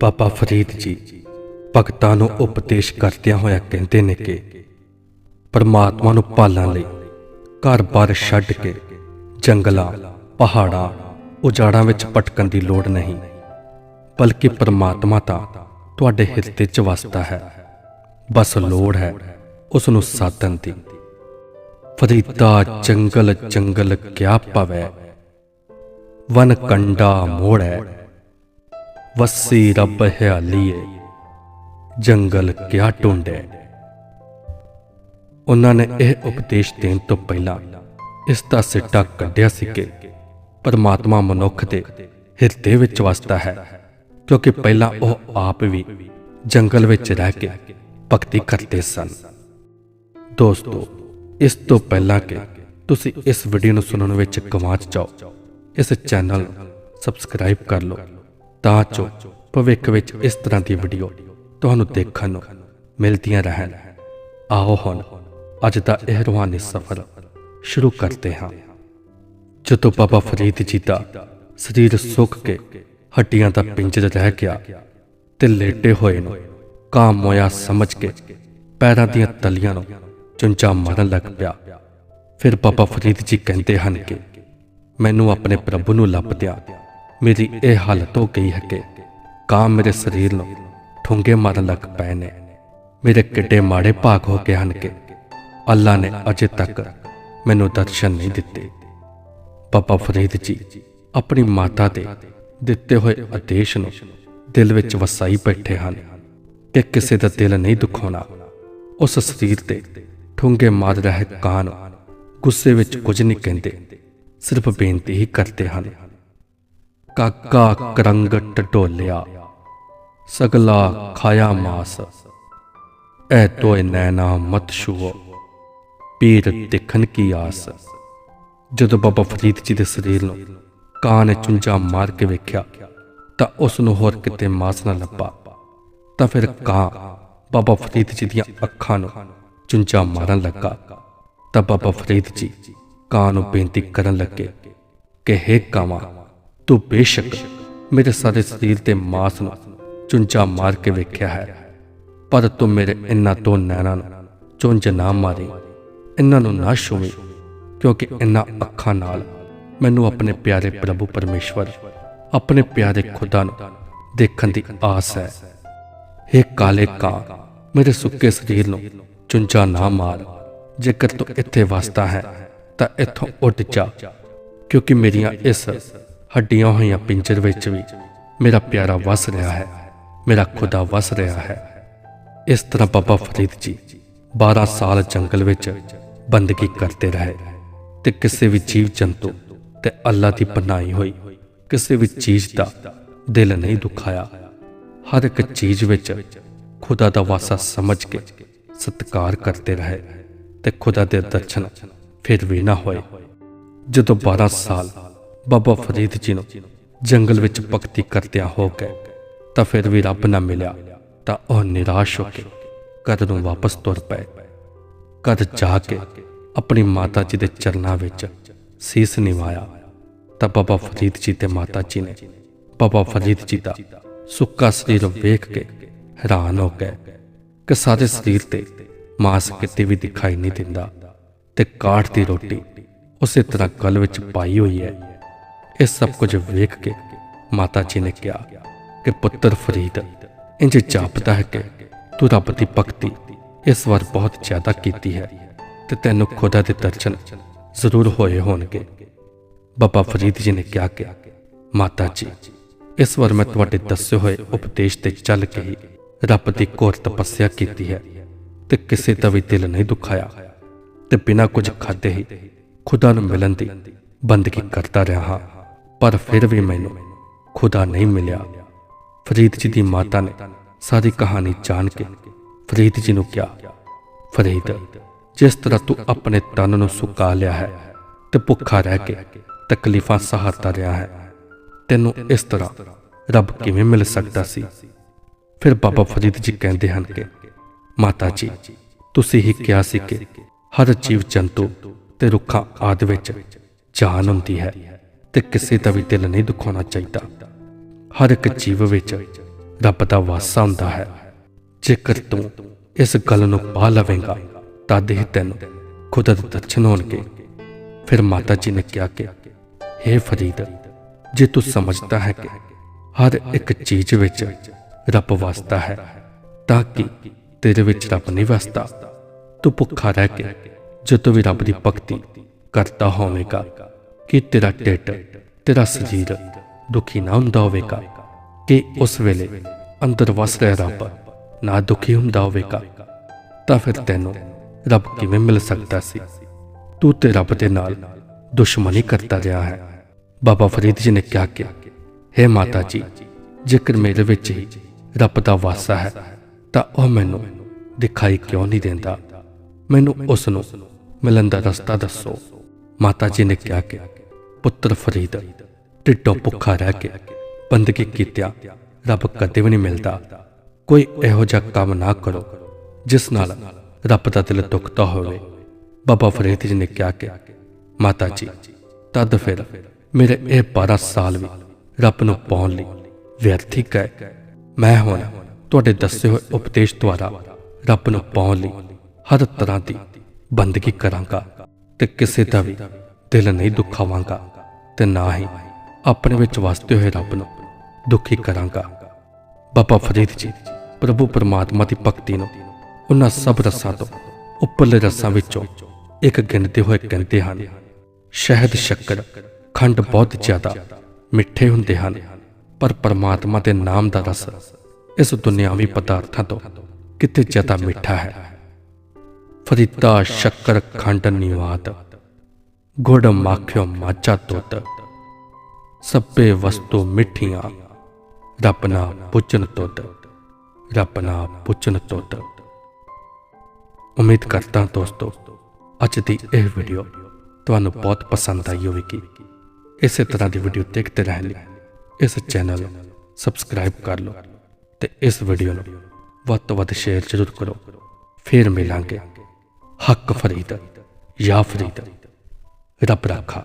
ਬਾਬਾ ਫਰੀਦ ਜੀ ਭਗਤਾਂ ਨੂੰ ਉਪਦੇਸ਼ ਕਰਦਿਆਂ ਹੋਇਆ ਕਹਿੰਦੇ ਨੇ ਕਿ ਪਰਮਾਤਮਾ ਨੂੰ ਪਾਲਣ ਲਈ ਘਰ-ਬਾਰ ਛੱਡ ਕੇ ਜੰਗਲਾਂ, ਪਹਾੜਾਂ, ਉਜਾੜਾਂ ਵਿੱਚ ਭਟਕਣ ਦੀ ਲੋੜ ਨਹੀਂ, ਬਲਕਿ ਪਰਮਾਤਮਾ ਤਾਂ ਤੁਹਾਡੇ ਹਿਰਦੇ 'ਚ ਵਸਦਾ ਹੈ। ਬਸ ਲੋੜ ਹੈ ਉਸ ਨੂੰ ਸਾਧਨ ਦੀ। ਫਰੀਦਾ ਜੰਗਲ ਜੰਗਲ ਕਿਆ ਪਵੈ ਵਨ ਕੰਡਾ ਮੋੜ ਹੈ ਵਸੀ ਰੱਬ ਹਿਆਲੀਏ ਜੰਗਲ ਕਿਆ ਢੂੰਡੈ ਉਹਨਾਂ ਨੇ ਇਹ ਉਪਦੇਸ਼ ਦੇਣ ਤੋਂ ਪਹਿਲਾਂ ਇਸ ਦਾ ਸਿੱਟਾ ਕੱਢਿਆ ਸੀ ਕਿ ਪਰਮਾਤਮਾ ਮਨੁੱਖ ਦੇ ਹਿਰਦੇ ਵਿੱਚ ਵਸਦਾ ਹੈ, ਕਿਉਂਕਿ ਪਹਿਲਾਂ ਉਹ ਆਪ ਵੀ ਜੰਗਲ ਵਿੱਚ ਰਹਿ ਕੇ ਭਗਤੀ ਕਰਦੇ ਸਨ। ਦੋਸਤੋ, ਇਸ ਤੋਂ ਪਹਿਲਾਂ ਕਿ ਤੁਸੀਂ ਇਸ ਵੀਡੀਓ ਨੂੰ ਸੁਣਨ ਵਿੱਚ ਗਵਾਚ ਜਾਓ, ਇਸ ਚੈਨਲ ਨੂੰ ਸਬਸਕ੍ਰਾਈਬ ਕਰ ਲਓ। ਤਾਂ ਜੋ ਭਵਿੱਖ ਵਿੱਚ ਇਸ ਤਰ੍ਹਾਂ ਦੀ ਵੀਡੀਓ ਤੁਹਾਨੂੰ ਦੇਖਣ ਨੂੰ ਮਿਲਦੀਆਂ ਰਹਿਣ। ਆਓ ਹੁਣ, ਅੱਜ ਦਾ ਇਹ ਰੂਹਾਨੀ ਸਫ਼ਰ ਸ਼ੁਰੂ ਕਰਦੇ ਹਾਂ। ਜਦੋਂ ਬਾਬਾ ਫਰੀਦ ਜੀ ਦਾ ਸਰੀਰ ਸੁੱਕ ਕੇ ਹੱਡੀਆਂ ਦਾ ਪਿੰਜਰ ਰਹਿ ਗਿਆ ਤੇ ਲੇਟੇ ਹੋਏ ਨੂੰ ਕਾਮ ਮੋਇਆ ਸਮਝ ਕੇ ਪੈਰਾਂ ਦੀਆਂ ਤਲੀਆਂ ਨੂੰ ਚੁੰਚਾ ਮਾਰਨ ਲੱਗ ਪਿਆ। ਫਿਰ ਬਾਬਾ ਫਰੀਦ ਜੀ ਕਹਿੰਦੇ ਹਨ ਕਿ, ਮੈਨੂੰ ਆਪਣੇ ਪ੍ਰਭੂ ਨੂੰ ਲੱਭਦਿਆਂ ਮੇਰੀ ਇਹ ਹਾਲਤ ਹੋ ਗਈ ਹੈ ਕਿ ਕਾਂ ਮੇਰੇ ਸਰੀਰ ਨੂੰ ਠੁੰਗੇ ਮਾਰਨ ਲੱਗ ਪਏ ਨੇ। ਮੇਰੇ ਕਿੱਡੇ ਮਾੜੇ ਭਾਗ ਹੋ ਗਏ ਹਨ ਕਿ ਅੱਲਾ ਨੇ ਅਜੇ ਤੱਕ ਮੈਨੂੰ ਦਰਸ਼ਨ ਨਹੀਂ ਦਿੱਤੇ। ਬਾਬਾ ਫਰੀਦ ਜੀ ਆਪਣੀ ਮਾਤਾ ਦੇ ਦਿੱਤੇ ਹੋਏ ਆਦੇਸ਼ ਨੂੰ ਦਿਲ ਵਿੱਚ ਵਸਾਈ ਬੈਠੇ ਹਨ ਕਿ ਕਿਸੇ ਦਾ ਦਿਲ ਨਹੀਂ ਦੁਖਾਉਣਾ। ਉਸ ਸਰੀਰ ਤੇ ਠੁੰਗੇ ਮਾਰ ਰਹੇ ਕਾਂ ਨੂੰ ਗੁੱਸੇ ਵਿੱਚ ਕੁਝ ਨਹੀਂ ਕਹਿੰਦੇ, ਸਿਰਫ ਬੇਨਤੀ ਹੀ ਕਰਦੇ ਹਨ ਕਾਕਾ ਕਰੰਗ ਟਟੋਲਿਆ ਸਗਲਾ ਖਾਇਆ ਮਾਸ। ਐ ਤੋਏ ਨੈਣਾ ਮਤ ਛੂਓ ਪੀਰ ਦੇਖਣ ਕੀ ਆਸ। ਜਦੋਂ ਬਾਬਾ ਫਰੀਦ ਜੀ ਦੇ ਸਰੀਰ ਨੂੰ ਕਾਂ ਨੇ ਚੁੰਝਾ ਮਾਰ ਕੇ ਵੇਖਿਆ, ਤਾਂ ਉਸ ਨੂੰ ਹੋਰ ਕਿਤੇ ਮਾਸ ਨਾ ਲੱਭਾ। ਤਾਂ ਫਿਰ ਕਾਂ ਬਾਬਾ ਫਰੀਦ ਜੀ ਦੀਆਂ ਅੱਖਾਂ ਨੂੰ ਚੁੰਝਾ ਮਾਰਨ ਲੱਗਾ। ਤਾਂ ਬਾਬਾ ਫਰੀਦ ਜੀ ਕਾਂ ਨੂੰ ਬੇਨਤੀ ਕਰਨ ਲੱਗੇ ਕਿ ਹੇ ਕਾਵਾਂ ਤੂੰ ਬੇਸ਼ੱਕ ਮੇਰੇ ਸਾਰੇ ਸਰੀਰ ਤੇ ਮਾਸ ਨੂੰ ਚੁੰਝਾ ਮਾਰ ਕੇ ਵੇਖਿਆ ਹੈ, ਪਰ ਤੂੰ ਮੇਰੇ ਇਨ੍ਹਾਂ ਤੋਂ ਨੈਣਾਂ ਨੂੰ ਚੁੰਝ ਨਾ ਮਾਰੀ ਇਹਨਾਂ ਨੂੰ ਨਾ ਛੂਵੇਂ, ਕਿਉਂਕਿ ਇਨ੍ਹਾਂ ਅੱਖਾਂ ਨਾਲ ਮੈਨੂੰ ਆਪਣੇ ਪਿਆਰੇ ਪ੍ਰਭੂ ਪਰਮੇਸ਼ਵਰ, ਆਪਣੇ ਪਿਆਰੇ ਖੁਦਾ ਨੂੰ ਦੇਖਣ ਦੀ ਆਸ ਹੈ। हे ਕਾਲੇ ਕਾਂ ਮੇਰੇ ਸੁੱਕੇ ਸਰੀਰ ਨੂੰ ਚੁੰਝਾ ਨਾ ਮਾਰ, ਜੇਕਰ ਤੂੰ ਇੱਥੇ ਵਸਦਾ ਹੈ, ਤਾਂ ਇੱਥੋਂ ਉੱਡ ਜਾ, ਕਿਉਂਕਿ ਮੇਰੀਆਂ ਇਸ ਹੱਡੀਆਂ ਹੋਈਆਂ ਪਿੰਜਰ ਵਿੱਚ ਵੀ ਮੇਰਾ ਪਿਆਰਾ ਵਸ ਰਿਹਾ ਹੈ, ਮੇਰਾ ਖੁਦਾ ਵਸ ਰਿਹਾ ਹੈ। ਇਸ ਤਰ੍ਹਾਂ ਬਾਬਾ ਫਰੀਦ ਜੀ 12 ਸਾਲ ਜੰਗਲ ਵਿੱਚ ਬੰਦਗੀ ਕਰਦੇ ਰਹੇ ਤੇ ਕਿਸੇ ਵੀ ਜੀਵ ਜੰਤੂ ਤੇ ਅੱਲਾ ਦੀ ਬਣਾਈ ਹੋਈ, ਕਿਸੇ ਵੀ ਚੀਜ਼ ਦਾ ਦਿਲ ਨਹੀਂ ਦੁਖਾਇਆ। ਹਰ ਇੱਕ ਚੀਜ਼ ਵਿੱਚ ਖੁਦਾ ਦਾ ਵਾਸਾ ਸਮਝ ਕੇ ਸਤਿਕਾਰ ਕਰਦੇ ਰਹੇ ਤੇ ਖੁਦਾ ਦੇ ਦਰਸ਼ਨ ਫਿਰ ਵੀ ਨਾ ਹੋਏ। ਜਦੋਂ 12 ਸਾਲ ਬਾਬਾ ਫਰੀਦ ਜੀ ਨੂੰ ਜੰਗਲ ਵਿੱਚ ਭਗਤੀ ਕਰਦਿਆਂ ਹੋ ਗਏ ਤਾਂ ਫਿਰ ਵੀ ਰੱਬ ਨਾ ਮਿਲਿਆ, ਤਾਂ ਉਹ ਨਿਰਾਸ਼ ਹੋ ਕੇ ਕਦ ਨੂੰ ਵਾਪਸ ਤੁਰ ਪਏ। ਕਦ ਜਾ ਕੇ ਆਪਣੀ ਮਾਤਾ ਜੀ ਦੇ ਚਰਨਾਂ ਵਿੱਚ ਸੀਸ ਨਿਵਾਇਆ। ਤਾਂ ਬਾਬਾ ਫਰੀਦ ਜੀ ਤੇ ਮਾਤਾ ਜੀ ਨੇ ਬਾਬਾ ਫਰੀਦ ਜੀ ਦਾ ਸੁੱਕਾ ਸਰੀਰ ਵੇਖ ਕੇ ਹੈਰਾਨ ਹੋ ਗਏ ਕਿ ਸਾਰੇ ਸਰੀਰ ਤੇ ਮਾਸ ਕਿਤੇ ਵੀ ਦਿਖਾਈ ਨਹੀਂ ਦਿੰਦਾ ਤੇ ਕਾਠ ਦੀ ਰੋਟੀ ਉਸੇ ਤਰ੍ਹਾਂ ਗਲ ਵਿੱਚ ਪਾਈ ਹੋਈ ਹੈ। ਇਹ ਸਭ ਕੁਝ ਵੇਖ ਕੇ ਮਾਤਾ ਜੀ ਨੇ ਕਿਹਾ ਕਿ ਪੁੱਤਰ ਫਰੀਦ ਇੰਜ ਜਾਪਦਾ ਹੈ ਕਿ ਤੂੰ ਰੱਬ ਦੀ ਭਗਤੀ ਇਸ ਵਾਰ ਬਹੁਤ ਜ਼ਿਆਦਾ ਕੀਤੀ ਹੈ ਤੇ ਤੈਨੂੰ ਖੁਦਾ ਦੇ ਦਰਸ਼ਨ ਜ਼ਰੂਰ ਹੋਏ ਹੋਣਗੇ। ਬਾਬਾ ਫਰੀਦ ਜੀ ਨੇ ਕਿਹਾ ਕਿ ਮਾਤਾ ਜੀ, ਇਸ ਵਾਰ ਮੈਂ ਤੁਹਾਡੇ ਦੱਸੇ ਹੋਏ ਉਪਦੇਸ਼ ਤੇ ਚੱਲ ਕੇ ਹੀ ਰੱਬ ਦੀ ਘੋਰ ਤਪੱਸਿਆ ਕੀਤੀ ਹੈ ਤੇ ਕਿਸੇ ਦਾ ਵੀ ਦਿਲ ਨਹੀਂ ਦੁਖਾਇਆ ਤੇ ਬਿਨਾਂ ਕੁਝ ਖਾਦੇ ਹੀ ਖੁਦਾ ਨੂੰ ਮਿਲਣ ਦੀ ਬੰਦਗੀ ਕਰਦਾ ਰਿਹਾ ਹਾਂ। ਪਰ ਫਿਰ ਵੀ ਮੈਨੂੰ ਖੁਦਾ ਨਹੀਂ ਮਿਲਿਆ। ਫਰੀਦ ਜੀ ਦੀ ਮਾਤਾ ਨੇ ਸਾਰੀ ਕਹਾਣੀ ਜਾਣ ਕੇ ਫਰੀਦ ਜੀ ਨੂੰ ਕਿਹਾ, ਫਰੀਦ, ਜਿਸ ਤਰ੍ਹਾਂ ਤੂੰ ਆਪਣੇ ਤਨ ਨੂੰ ਸੁਕਾ ਲਿਆ ਹੈ ਤੇ ਭੁੱਖਾ ਰਹਿ ਕੇ ਤਕਲੀਫਾਂ ਸਹਾਰਦਾ ਰਿਹਾ ਹੈ, ਤੈਨੂੰ ਇਸ ਤਰ੍ਹਾਂ ਰੱਬ ਕਿਵੇਂ ਮਿਲ ਸਕਦਾ ਸੀ? ਫਿਰ ਬਾਬਾ ਫਰੀਦ ਜੀ ਕਹਿੰਦੇ ਹਨ ਕਿ, ਮਾਤਾ ਜੀ, ਤੁਸੀਂ ਹੀ ਕਿਹਾ ਸੀ ਕਿ ਹਰ ਜੀਵ ਜੰਤੂ ਤੇ ਰੁੱਖਾਂ ਆਦਿ ਵਿੱਚ ਜਾਨ ਹੁੰਦੀ ਹੈ। ਤੇ ਕਿਸੇ ਦਾ ਵੀ ਦਿਲ ਨਹੀਂ ਦੁਖਾਉਣਾ ਚਾਹੀਦਾ। ਹਰ ਇੱਕ ਜੀਵ ਵਿੱਚ ਰੱਬ ਦਾ ਵਾਸਾ ਹੁੰਦਾ ਹੈ। ਜੇਕਰ ਤੂੰ ਇਸ ਗੱਲ ਨੂੰ ਪਾ ਲਵੇਂਗਾ ਤਦ ਹੀ ਤੈਨੂੰ ਖੁਦਾ ਦੇ ਦਰਸ਼ਨ ਹੋਣਗੇ। ਫਿਰ ਮਾਤਾ ਜੀ ਨੇ ਕਿਹਾ ਕਿ हे ਫਰੀਦ, ਜੇ ਤੂੰ ਸਮਝਦਾ ਹੈ ਕਿ ਹਰ ਇੱਕ ਚੀਜ਼ ਵਿੱਚ ਰੱਬ ਵਸਦਾ ਹੈ, ਤਾਂ ਕਿ ਤੇਰੇ ਵਿੱਚ ਰੱਬ ਨਹੀਂ ਵਸਦਾ ਤੂੰ ਭੁੱਖਾ ਰਹਿ ਕੇ ਜਦੋਂ ਵੀ ਰੱਬ ਦੀ ਭਗਤੀ ਕਰਦਾ ਹੋਵੇਗਾ ਕਿ ਤੇਰਾ ਢਿੱਡ, ਤੇਰਾ ਸਰੀਰ ਦੁਖੀ ਨਾ ਹੁੰਦਾ ਹੋਵੇਗਾ, ਕਿ ਉਸ ਵੇਲੇ ਅੰਦਰ ਵਸ ਰਿਹਾ ਰੱਬ ਨਾ ਦੁਖੀ ਹੁੰਦਾ ਹੋਵੇਗਾ, ਤਾਂ ਫਿਰ ਤੈਨੂੰ ਰੱਬ ਕਿਵੇਂ ਮਿਲ ਸਕਦਾ ਸੀ? ਤੂੰ ਤੇ ਰੱਬ ਦੇ ਨਾਲ ਦੁਸ਼ਮਣੀ ਕਰਦਾ ਰਿਹਾ ਹੈ। ਬਾਬਾ ਫਰੀਦ ਜੀ ਨੇ ਕਿਹਾ ਕਿ हे ਮਾਤਾ ਜੀ, ਜੇਕਰ ਮੇਰੇ ਵਿੱਚ ਹੀ ਰੱਬ ਦਾ ਵਾਸਾ ਹੈ, ਤਾਂ ਉਹ ਮੈਨੂੰ ਦਿਖਾਈ ਕਿਉਂ ਨਹੀਂ ਦਿੰਦਾ? ਮੈਨੂੰ ਉਸ ਨੂੰ ਮਿਲਣ ਦਾ ਰਸਤਾ ਦੱਸੋ। ਮਾਤਾ ਜੀ ਨੇ ਕਿਹਾ ਕਿ ਪੁੱਤਰ ਫਰੀਦ, ਢਿੱਡੋਂ ਭੁੱਖਾ ਰਹਿ ਕੇ ਬੰਦਗੀ ਕੀਤਿਆਂ ਰੱਬ ਕਦੇ ਵੀ ਨਹੀਂ ਮਿਲਦਾ। ਕੋਈ ਇਹੋ ਜਿਹਾ ਕੰਮ ਨਾ ਕਰੋ, ਜਿਸ ਨਾਲ ਰੱਬ ਦਾ ਦਿਲ ਦੁਖਦਾ ਹੋਵੇ। ਬਾਬਾ ਫਰੀਦ ਜੀ ਨੇ ਕਿਹਾ ਕਿ, ਮਾਤਾ ਜੀ, ਤਦ ਫਿਰ ਮੇਰੇ ਇਹ 12 ਸਾਲ ਵੀ ਰੱਬ ਨੂੰ ਪਾਉਣ ਲਈ ਵਿਅਰਥ ਹੀ ਗਏ। ਮੈਂ ਹੁਣ ਤੁਹਾਡੇ ਦੱਸੇ ਹੋਏ ਉਪਦੇਸ਼ ਦੁਆਰਾ ਰੱਬ ਨੂੰ ਪਾਉਣ ਲਈ ਹਰ ਤਰ੍ਹਾਂ ਦੀ ਬੰਦਗੀ ਕਰਾਂਗਾ ਤੇ ਕਿਸੇ ਦਾ ਵੀ ਦਿਲ ਨਹੀਂ ਦੁਖਾਵਾਂਗਾ। ਤੇ ਨਾ ਹੀ ਆਪਣੇ ਵਿੱਚ ਵਸਦੇ ਹੋਏ ਰੱਬ ਨੂੰ ਦੁਖੀ ਕਰਾਂਗਾ। ਬਾਬਾ ਫਰੀਦ ਜੀ, ਪ੍ਰਭੂ ਪਰਮਾਤਮਾ ਦੀ ਭਗਤੀ ਨੂੰ ਉਹਨਾਂ ਸਭ ਰਸਾਂ ਤੋਂ ਉੱਪਰਲੇ ਰਸਾਂ ਵਿੱਚੋਂ ਇੱਕ ਗਿਣਦੇ ਹੋਏ ਕਹਿੰਦੇ ਹਨ, ਸ਼ਹਿਦ ਸ਼ੱਕਰ ਖੰਡ ਬਹੁਤ ਜ਼ਿਆਦਾ ਮਿੱਠੇ ਹੁੰਦੇ ਹਨ, ਪਰ ਪਰਮਾਤਮਾ ਦੇ ਨਾਮ ਦਾ ਰਸ ਇਸ ਦੁਨਿਆਵੀ ਪਦਾਰਥਾਂ ਤੋਂ ਕਿਤੇ ਜ਼ਿਆਦਾ ਮਿੱਠਾ ਹੈ। ਫਰੀਦਾ ਸ਼ੱਕਰ ਖੰਡ ਨਿਵਾਦ ਗੁੜ ਮਾਖਿਓ ਮਾਚਾ ਦੁੱਧ ਸਭੇ ਵਸਤੂ ਮਿੱਠੀਆਂ ਰੱਬ ਨਾ ਪੁੱਛਨ ਤੁਧ ਰੱਬ ਨਾ ਪੁੱਛਨ ਤੁਧ ਉਮੀਦ ਕਰਦਾ ਦੋਸਤੋ ਅੱਜ ਦੀ ਇਹ ਵੀਡੀਓ ਤੁਹਾਨੂੰ ਬਹੁਤ ਪਸੰਦ ਆਈ ਹੋਵੇਗੀ ਇਸੇ ਤਰ੍ਹਾਂ ਦੀ ਵੀਡੀਓ ਦੇਖਦੇ ਰਹਿਣ ਲਈ ਇਸ ਚੈਨਲ ਨੂੰ ਸਬਸਕ੍ਰਾਈਬ ਕਰ ਲਓ ਤੇ ਇਸ ਵੀਡੀਓ ਨੂੰ ਵੱਧ ਤੋਂ ਵੱਧ ਸ਼ੇਅਰ ਜ਼ਰੂਰ ਕਰੋ ਫਿਰ ਮਿਲਾਂਗੇ ਹੱਕ ਫਰੀਦ ਯਾ ਫਰੀਦ ਰੱਬ ਰਾਖਾ